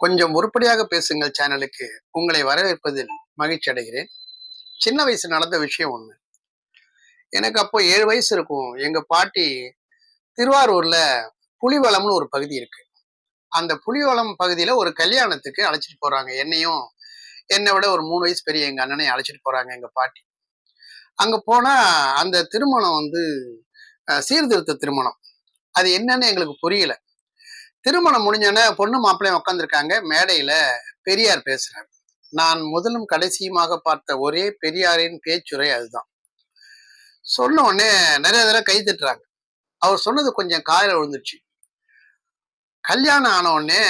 கொஞ்சம் உருப்படியாக பேசுங்கள் சேனலுக்கு. உங்களை வரவேற்பதில் மகிழ்ச்சி அடைகிறேன். சின்ன வயசு நடந்த விஷயம் ஒண்ணு. எனக்கு அப்போ ஏழு வயசு இருக்கும். எங்க பாட்டி திருவாரூர்ல புலிவளம்னு ஒரு பகுதி இருக்கு. அந்த புலிவளம் பகுதியில ஒரு கல்யாணத்துக்கு அழைச்சிட்டு போறாங்க. என்னையும் என்னை விட ஒரு மூணு வயசு பெரிய எங்க அண்ணனை அழைச்சிட்டு போறாங்க எங்க பாட்டி. அங்க போனா அந்த திருமணம் வந்து அஹ், சீர்திருத்த திருமணம். அது என்னன்னு எங்களுக்கு புரியல. திருமணம் முடிஞ்சோடனே பொண்ணு மாப்பிள்ளையும் உட்காந்துருக்காங்க மேடையில பெரியார் பேசுறாரு. நான் முதலும் கடைசியுமாக பார்த்த ஒரே பெரியாரின் பேச்சுரை அதுதான். சொன்ன உடனே நிறைய தடவை கை தட்டுறாங்க. அவர் சொன்னது கொஞ்சம் காயில விழுந்துச்சு கல்யாணம் ஆன உடனே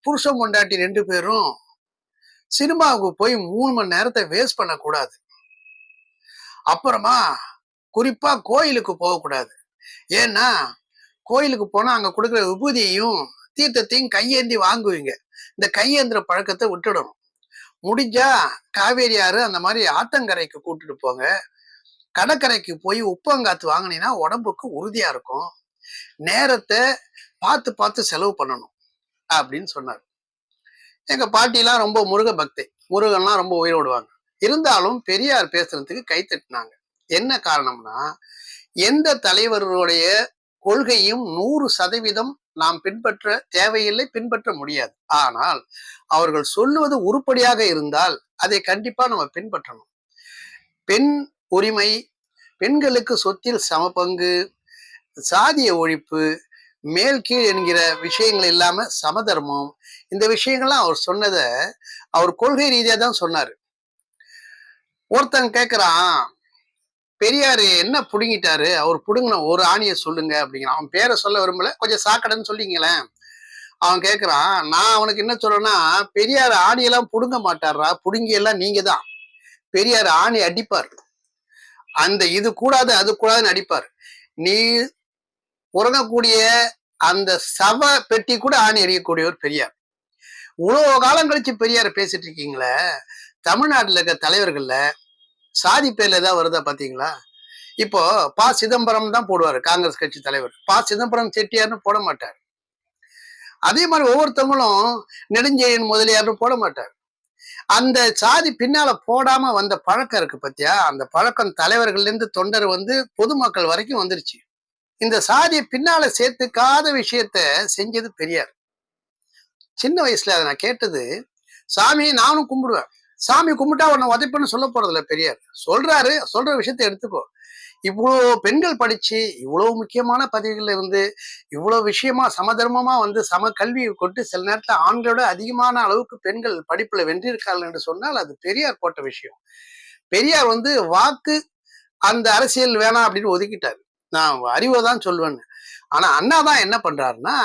புருஷன் கொண்டாட்டி ரெண்டு பேரும் சினிமாவுக்கு போய் மூணு மணி நேரத்தை வேஸ்ட் பண்ணக்கூடாது. அப்புறமா குறிப்பா கோயிலுக்கு போகக்கூடாது. ஏன்னா கோயிலுக்கு போனா அங்க கொடுக்குற விபூதியையும் தீர்த்தத்தையும் கையேந்தி வாங்குவீங்க. இந்த கையேந்திர பழக்கத்தை விட்டுடணும். முடிஞ்சா காவேரி ஆறு அந்த மாதிரி ஆத்தங்கரைக்கு கூட்டிட்டு போங்க. கடற்கரைக்கு போய் உப்பங்காத்து வாங்கினீங்கன்னா உடம்புக்கு உறுதியா இருக்கும். நேரத்தை பார்த்து பார்த்து செலவு பண்ணணும் அப்படின்னு சொன்னார். எங்க பாட்டிலாம் ரொம்ப முருக பக்தி. முருகன்லாம் ரொம்ப உயிரோடுவாங்க. இருந்தாலும் பெரியார் பேசுறதுக்கு கை தட்டினாங்க. என்ன காரணம்னா எந்த தலைவருடைய கொள்கையும் நூறு சதவீதம் நாம் பின்பற்ற தேவையில்லை பின்பற்ற முடியாது. ஆனால் அவர்கள் சொல்லுவது உருப்படியாக இருந்தால் அதை கண்டிப்பா நம்ம பின்பற்றணும். பெண் உரிமை பெண்களுக்கு சொத்தில் சமபங்கு சாதிய ஒழிப்பு மேல் கீழ் என்கிற விஷயங்கள் இல்லாம சமதர்மம் இந்த விஷயங்கள்லாம் அவர் சொன்னதை அவர் கொள்கை ரீதியா தான் சொன்னாரு. ஒருத்தன் கேக்குறான் பெரியாரு என்ன புடுங்கிட்டாரு? அவர் புடுங்கின ஒரு ஆணியை சொல்லுங்க அப்படிங்கிற அவன் பேரை சொல்ல விரும்பல. கொஞ்சம் சாக்கடைன்னு சொல்லிங்களேன் அவன் கேக்குறான் நான் அவனுக்கு என்ன சொல்றேன்னா பெரியார் ஆணியெல்லாம் புடுங்க மாட்டாரா புடுங்கி எல்லாம் நீங்க தான். பெரியார் ஆணி அடிப்பார். அந்த இது கூடாது அது கூடாதுன்னு அடிப்பார். நீ உறங்கக்கூடிய அந்த சவ பெட்டி கூட ஆணி அடிக்கக்கூடியவர் பெரியார். இவ்வளோ காலம் கழிச்சு பெரியார் பேசிட்டு இருக்கீங்களே? தமிழ்நாட்டில் இருக்க தலைவர்கள்ல சாதி பேர்ல ஏதாவது வருதா பாத்தீங்களா? இப்போ ப சிதம்பரம் தான் போடுவாரு காங்கிரஸ் கட்சி தலைவர். ப சிதம்பரம் செட்டியார்னு போட மாட்டார். அதே மாதிரி ஒவ்வொருத்தவங்களும் நெடுஞ்செழியன் முதலியார்னு போட மாட்டார். அந்த சாதி பின்னால போடாம வந்த பழக்கம் இருக்கு பத்தியா? அந்த பழக்கம் தலைவர்கள்ல இருந்து தொண்டர் வந்து பொதுமக்கள் வரைக்கும் வந்துருச்சு. இந்த சாதியை பின்னால சேர்த்துக்காத விஷயத்த செஞ்சது பெரியார். சின்ன வயசுல அதை நான் கேட்டது சாமியை நானும் கும்பிடுவேன். சாமி கும்பிட்டா உன்னை உதைப்புன்னு சொல்ல போறதில்ல பெரியார். சொல்றாரு சொல்ற விஷயத்த எடுத்துக்கோ. இவ்வளோ பெண்கள் படிச்சு இவ்வளவு முக்கியமான பதவிகள்ல இருந்து இவ்வளவு விஷயமா சமதர்மமா வந்து சம கல்வியை கொண்டு சில நேரத்துல ஆண்களோட அதிகமான அளவுக்கு பெண்கள் படிப்புல வென்றிருக்கார்கள் என்று சொன்னால் அது பெரியார் போட்ட விஷயம். பெரியார் வந்து வாக்கு அந்த அரசியல் வேணாம் அப்படின்னு ஒதுக்கிட்டாரு. நான் அறிவை தான் சொல்வேன்னு. ஆனா அண்ணா தான் என்ன பண்றாருன்னா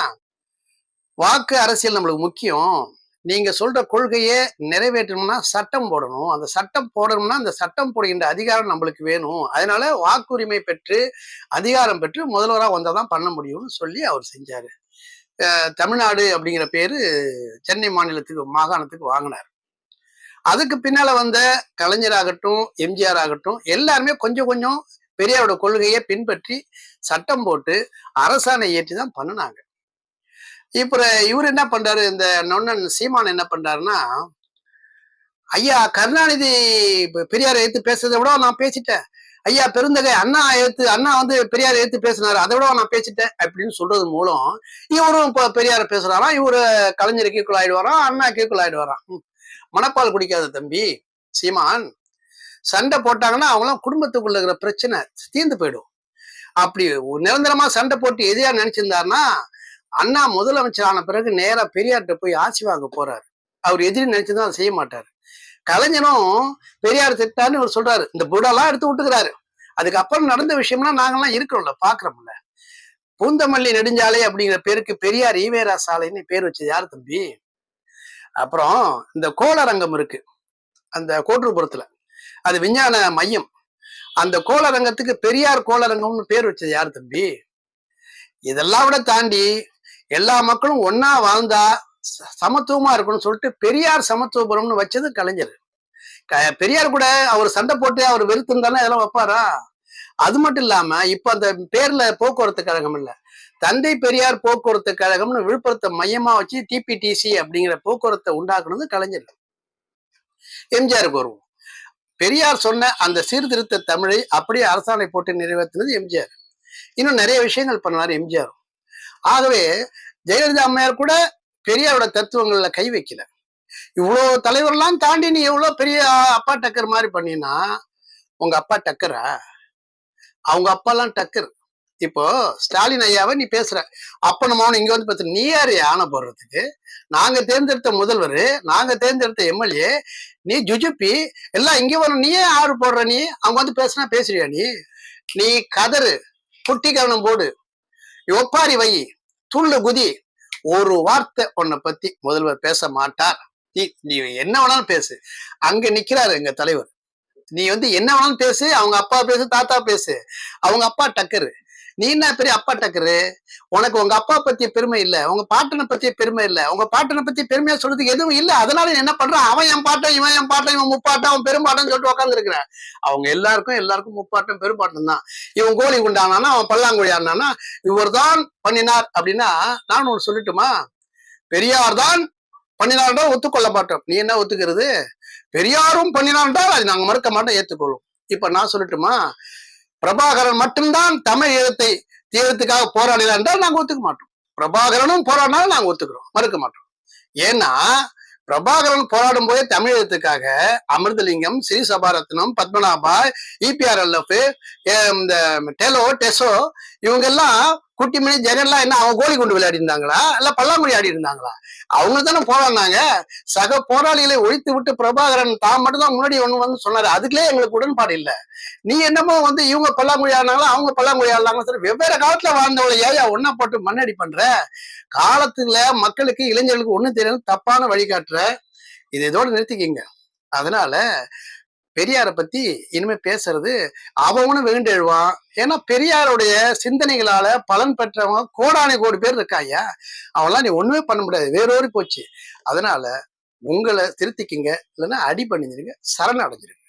வாக்கு அரசியல் நம்மளுக்கு முக்கியம். நீங்க சொல்ற கொள்கையை நிறைவேற்றணும்னா சட்டம் போடணும். அந்த சட்டம் போடணும்னா அந்த சட்டம் போடுகின்ற அதிகாரம் நம்மளுக்கு வேணும். அதனால வாக்குரிமை பெற்று அதிகாரம் பெற்று முதல்வரா வந்தாதான் பண்ண முடியும்னு சொல்லி அவர் செஞ்சாரு. தமிழ்நாடு அப்படிங்கிற பேரு சென்னை மாநிலத்துக்கு மாகாணத்துக்கு வாங்கினார். அதுக்கு பின்னால வந்த கலைஞராகட்டும் எம்ஜிஆர் ஆகட்டும் எல்லாருமே கொஞ்சம் கொஞ்சம் பெரியாரோட கொள்கையை பின்பற்றி சட்டம் போட்டு அரசாணை ஏற்றி தான் பண்ணினாங்க. இப்போ இவர் என்ன பண்றாரு? இந்த நொண்ணன் சீமான் என்ன பண்றாருன்னா ஐயா கருணாநிதி பெரியார் பெரியாரை எடுத்து பேசுறதை விட நான் பேசிட்டேன். ஐயா பெருந்தகை அண்ணா எடுத்து அண்ணா வந்து பெரியாரை எடுத்து பேசினாரு அதை விட நான் பேசிட்டேன் அப்படின்னு சொல்றது மூலம் இவரும் இப்போ பெரியாரை பேசுறாராம் இவரு கலைஞர் கீக்குள் ஆயிடுவாராம் அண்ணா கீக்குள் ஆயிடுவாராம் மணப்பால் குடிக்காத தம்பி சீமான் சண்டை போட்டாங்கன்னா அவங்களாம் குடும்பத்துக்குள்ள இருக்கிற பிரச்சனை தீர்ந்து போயிடும். அப்படி ஒரு நிரந்தரமா சண்டை போட்டு எதிரியா நினைச்சிருந்தாருன்னா அண்ணா முதலமைச்சர் ஆன பிறகு நேரா பெரியார்கிட்ட போய் ஆட்சி வாங்க போறாரு. அவர் எதிரி நினைச்சுதான் அதை செய்ய மாட்டாரு. கலைஞரும் பெரியார் திட்டான்னு இவர் சொல்றாரு. இந்த புடெல்லாம் எடுத்து விட்டுக்கிறாரு அதுக்கப்புறம் நடந்த விஷயம்லாம் நாங்கெல்லாம் இருக்கிறோம்ல பாக்குறோம்ல. பூந்தமல்லி நெடுஞ்சாலை அப்படிங்கிற பேருக்கு பெரியார் ஈவேரா சாலைன்னு பேர் வச்சது யார் தம்பி? அப்புறம் இந்த கோளரங்கம் இருக்கு. அந்த கோட்டூர்புரத்துல. அது விஞ்ஞான மையம். அந்த கோளரங்கத்துக்கு பெரியார் கோளரங்கம்னு பேர் வச்சது யார் தம்பி? இதெல்லாம் விட தாண்டி எல்லா மக்களும் ஒன்னா வாழ்ந்தா ச- சமத்துவமா இருக்கணும்னு சொல்லிட்டு பெரியார் சமத்துவபுரம்னு வச்சது கலைஞர். பெரியார் கூட அவர் சண்டை போட்டு அவர் வெறுத்திருந்தாலும் அதெல்லாம் வைப்பாரா? அது மட்டும் இல்லாம இப்ப அந்த பேர்ல போக்குவரத்து கழகம் இல்ல. தந்தை பெரியார் போக்குவரத்து கழகம்னு விழுப்புரத்தை மையமா வச்சு டிபிடிசி அப்படிங்கிற போக்குவரத்தை உண்டாக்குனது கலைஞர். எம்ஜிஆருக்கு வருவோம். பெரியார் சொன்ன அந்த சீர்திருத்த தமிழை அப்படியே அரசாணை போட்டு நிறைவேற்றினது எம்ஜிஆர். இன்னும் நிறைய விஷயங்கள் பண்ணார் எம்ஜிஆர். ஆகவே ஜெயலலிதா அம்மையார் கூட பெரியாரோட தத்துவங்கள்ல கை வைக்கல. இவ்வளோ தலைவர்லாம் தாண்டி நீ எவ்வளோ பெரிய அப்பா டக்கர் மாதிரி பண்ணினா உங்க அப்பா டக்கரா? அவங்க அப்பாலாம் டக்கர். இப்போ ஸ்டாலின் ஐயாவை நீ பேசுற. அப்ப நம்ம அவனை இங்க வந்து பார்த்து நீ யாரு? யானை போடுறதுக்கு. நாங்க தேர்ந்தெடுத்த முதல்வர் நாங்க தேர்ந்தெடுத்த எம்எல்ஏ நீ ஜுஜுப்பி எல்லாம் இங்க வரும் நீயே ஆறு போடுற நீ அவங்க வந்து பேசுனா பேசுறியா நீ? நீ கதறு. குட்டி கவனம் போடு. ஒப்பாரி வை. துள்ளு குதி. ஒரு வார்த்தை உன்னை பத்தி முதல்வர் பேச மாட்டார். நீ நீ என்ன வேணாலும் பேசு. அங்க நிக்கிறாரு எங்க தலைவர். நீ வந்து என்ன வேணாலும் பேசு. அவங்க அப்பா பேசு தாத்தா பேசு. அவங்க அப்பா டக்கரு. நீ என்ன பெரிய அப்பா டக்கரு? உனக்கு உங்க அப்பா பத்திய பெருமை இல்ல. உங்க பாட்டனை பத்திய பெருமை இல்ல. உங்க பாட்டனை பத்தி பெருமையா சொல்றதுக்கு எதுவும் இல்ல. அதனால என்ன பண்றான் அவன் என் பாட்டன் இவன் என் பாட்டன் இவன் முப்பாட்டம் அவன் பெரும்பாட்டம் சொல்லிட்டு உட்கார்ந்து அவங்க எல்லாருக்கும் எல்லாருக்கும் முப்பாட்டம் பெரும்பாட்டம் தான். இவன் கோழி குண்டானா அவன் பல்லாங்குழி ஆனானா இவர் தான் பண்ணினார் அப்படின்னா நான் ஒன்று சொல்லட்டுமா? பெரியார் தான் பண்ணினார்தான் ஒத்துக்கொள்ள மாட்டோம். நீ என்ன ஒத்துக்கிறது? பெரியாரும் பண்ணினார்தான் அது நாங்க மறுக்க மாட்டோம் ஏத்துக்கொள்ளும். இப்ப நான் சொல்லட்டுமா? பிரபாகரன் மட்டும்தான் தமிழ் ஈழத்தை தீரத்துக்காக போராடினார் என்றால் நாங்க ஒத்துக்க மாட்டோம். பிரபாகரனும் போராடினாலும் நாங்க ஒத்துக்கிறோம். மறுக்க மாட்டோம். ஏன்னா பிரபாகரன் போராடும் போதே தமிழகத்துக்காக அமிர்தலிங்கம் ஸ்ரீ சபாரத்னம் பத்மநாபா இபிஆர்எல்எஃப் இந்த டெலோ டெசோ இவங்க குட்டி மணி ஜெகன்லாம் என்ன அவங்க கோலி கொண்டு விளையாடி இருந்தாங்களா? இல்ல பல்லாங்குழி ஆடி இருந்தாங்களா? அவங்க தானே போராடினாங்க சக போராளிகளை ஒழித்து விட்டு பிரபாகரன் தான் மட்டும்தான் முன்னாடி ஒண்ணு வந்து சொன்னாரு. அதுக்குள்ளே எங்களுக்கு உடன்பாடு இல்ல. நீ என்னமோ வந்து இவங்க பல்லாங்குழி ஆடினாங்களா அவங்க பல்லாங்குழி ஆடினாங்க சரி வெவ்வேறு காலத்துல வாழ்ந்தவளை ஏயா ஒன்னா போட்டு மண்ணடி பண்ற? காலத்துல மக்களுக்கு இளைஞர்களுக்கு ஒண்ணு தெரியாது தப்பான வழிகாட்டுற. இதை இதோட நிறுத்திக்கிங்க. அதனால பெரியாரை பத்தி இனிமே பேசுறது அவனும் வேண்டெழுவான். ஏன்னா பெரியாருடைய சிந்தனைகளால பலன் பெற்றவன் கோடானை கோடி பேர் இருக்காயா அவன்லாம் நீ ஒண்ணுமே பண்ண முடியாது. வேறோரி போச்சு. அதனால உங்களை திருத்திக்கிங்க. இல்லைன்னா அடி பண்ணிஞ்சிருங்க சரண் அடைஞ்சிருங்க.